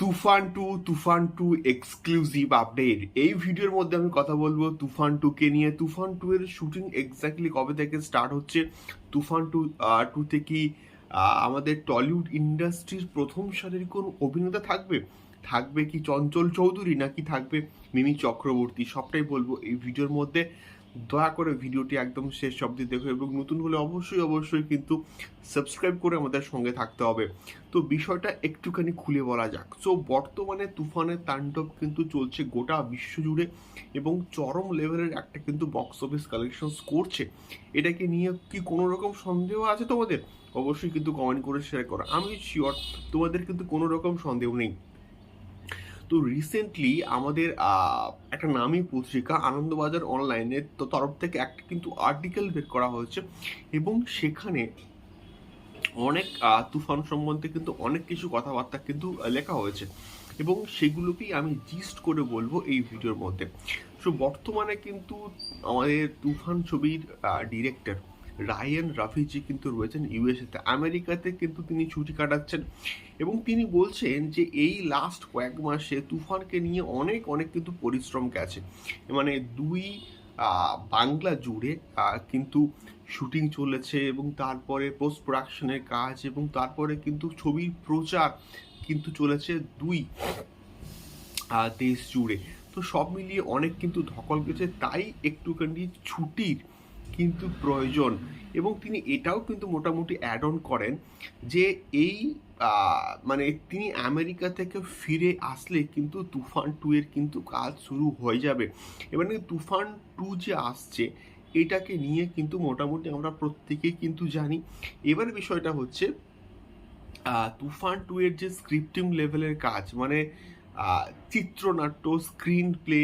Toofan two Toofan two exclusive update এই ভিডিওর মধ্যে আমি কথা বলব তুফান টু কে নিয়ে। তুফান টু এর শুটিং এক্স্যাক্টলি কবে থেকে স্টার্ট হচ্ছে? তুফান টু টুতে কি আমাদের টলিউড ইন্ডাস্ট্রির প্রথম সারির কোন অভিনেতা থাকবে? থাকবে কি চঞ্চল চৌধুরী নাকি থাকবে মিমি চক্রবর্তী? সবটাই বলব এই ভিডিওর মধ্যে। দয়া করে ভিডিওটি একদম শেষ অবধি দেখো এবং নতুন হলে অবশ্যই অবশ্যই কিন্তু সাবস্ক্রাইব করে আমাদের সঙ্গে থাকতে হবে। তো বিষয়টা একটুখানি খুলে বলা যাক। সো বর্তমানে তুফানের তাণ্ডব কিন্তু চলছে গোটা বিশ্ব জুড়ে এবং চরম লেভেলের একটা কিন্তু বক্স অফিস কালেকশনস করছে। এটাকে নিয়ে কি কোনো রকম সন্দেহ আছে তোমাদের? অবশ্যই কিন্তু কমেন্ট করে শেয়ার করো। আমি শিওর তোমাদের কিন্তু কোনো রকম সন্দেহ নেই। তো রিসেন্টলি আমাদের একটা নামী পত্রিকা আনন্দবাজার অনলাইনের তরফ থেকে একটা কিন্তু আর্টিকেল বের করা হয়েছে এবং সেখানে অনেক তুফান সম্বন্ধে কিন্তু অনেক কিছু কথাবার্তা কিন্তু লেখা হয়েছে এবং সেগুলোকেই আমি জিস্ট করে বলব এই ভিডিওর মধ্যে। সো বর্তমানে কিন্তু আমাদের তুফান ছবির ডিরেক্টর রায়ান রাফিজি কিন্তু রয়েছেন ইউএসএতে। আমেরিকাতে কিন্তু তিনি ছুটি কাটাচ্ছেন এবং তিনি বলছেন যে এই লাস্ট কয়েক মাসে তুফানকে নিয়ে অনেক অনেক কিন্তু পরিশ্রম গেছে। মানে দুই বাংলা জুড়ে কিন্তু শুটিং চলেছে এবং তারপরে পোস্ট প্রোডাকশনের কাজ এবং তারপরে কিন্তু ছবির প্রচার কিন্তু চলেছে দুই দেশ জুড়ে। তো সব মিলিয়ে অনেক কিন্তু ধকল গেছে। তাই একটুখানি ছুটির কিন্তু প্রয়োজন। এবং তিনি এটাও কিন্তু মোটামুটি অ্যাড অন করেন যে এই মানে তিনি আমেরিকা থেকে ফিরে আসলে কিন্তু তুফান টু এর কিন্তু কাজ শুরু হয়ে যাবে। এবার তুফান টু যে আসছে, এটাকে নিয়ে কিন্তু মোটামুটি আমরা প্রত্যেকেই কিন্তু জানি। এবার বিষয়টা হচ্ছে তুফান টু এর যে স্ক্রিপ্টিং লেভেলের কাজ মানে চিত্রনাট্য স্ক্রিন প্লে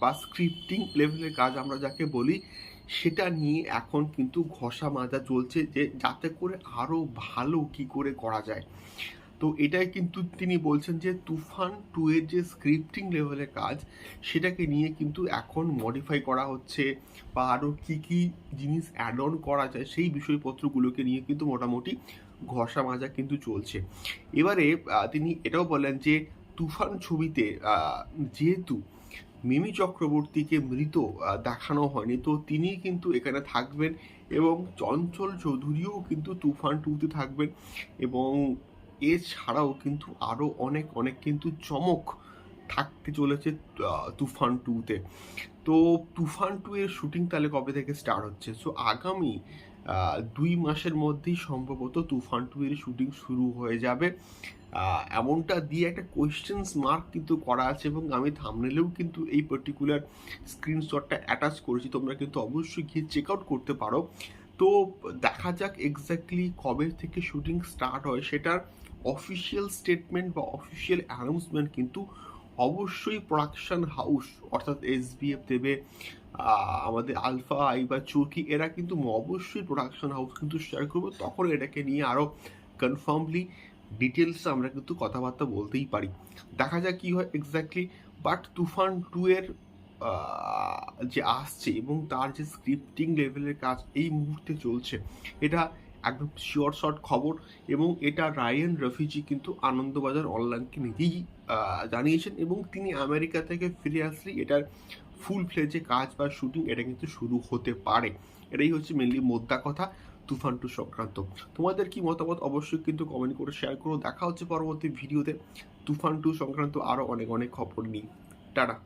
বা স্ক্রিপ্টিং লেভেলের কাজ আমরা যাকে বলি সেটা নিয়ে এখন কিন্তু ঘষা মাজা চলছে যে যাতে করে আরও ভালো কি করে করা যায়। তো এটাই কিন্তু তিনি বলছেন যে তুফান টু এর যে স্ক্রিপ্টিং লেভেলের কাজ, সেটাকে নিয়ে কিন্তু এখন মডিফাই করা হচ্ছে বা আরও কী কী জিনিস অ্যাড অন করা যায়, সেই বিষয়পত্রগুলোকে নিয়ে কিন্তু মোটামুটি ঘষা মাজা কিন্তু চলছে। এবারে তিনি এটাও বলেন যে তুফান ছবিতে যেহেতু মিমি চক্রবর্তীকে মৃত দেখানো হয়নি। তো তিনি কিন্তু এখানে থাকবেন এবং চঞ্চল চৌধুরীও কিন্তু তুফান টুতে থাকবেন এবং এছাড়াও কিন্তু আরও অনেক অনেক কিন্তু চমক থাকতে চলেছে তুফান টুতে তো। তুফান টু এর শুটিং তাহলে কবে থেকে স্টার্ট হচ্ছে? সো আগামী দুই মাসের মধ্যেই সম্ভবত তুফান টু এর শুটিং শুরু হয়ে যাবে। এমনটা দিয়ে একটা কোয়েশ্চেন্স মার্ক কিন্তু করা আছে এবং আমি থামনেলেও কিন্তু এই পার্টিকুলার স্ক্রিনশটটা অ্যাটাচ করেছি। তোমরা কিন্তু অবশ্যই গিয়ে চেক আউট করতে পারো। তো দেখা যাক এক্স্যাক্টলি কবে থেকে শুটিং স্টার্ট হয়। সেটার অফিসিয়াল স্টেটমেন্ট বা অফিসিয়াল অ্যানাউন্সমেন্ট কিন্তু অবশ্যই প্রোডাকশন হাউস অর্থাৎ এস দেবে আমাদের আলফা, আই বা চৌকি এরা কিন্তু অবশ্যই প্রোডাকশন হাউস কিন্তু শেয়ার করবে। তখন এটাকে নিয়ে আরও কনফার্মলি ডিটেলস আমরা কিন্তু কথাবার্তা বলতেই পারি। দেখা যাক কি হয় এক্স্যাক্টলি বাট তুফান টু এর যে আসছে এবং তার যে স্ক্রিপ্টিং লেভেলের কাজ এই মুহূর্তে চলছে, এটা একদম শিওর শর্ট খবর এবং এটা রায়ান রফিজি কিন্তু আনন্দবাজার অনলাইনকে নিজেই জানিয়েছেন এবং তিনি আমেরিকা থেকে ফিরে আসলে এটার ফুল ফ্লেজে কাজ বা শুটিং এটা কিন্তু শুরু হতে পারে। এটাই হচ্ছে মেনলি মোদ্দা কথা। তুফান টু সংক্রান্ত। তোমাদের কি মতামত? অবশ্যই কিন্তু কমেন্ট করে শেয়ার করো। দেখা হচ্ছে পরবর্তী ভিডিওতে তুফান টু সংক্রান্ত আরও অনেক অনেক খবর নিই টাটা।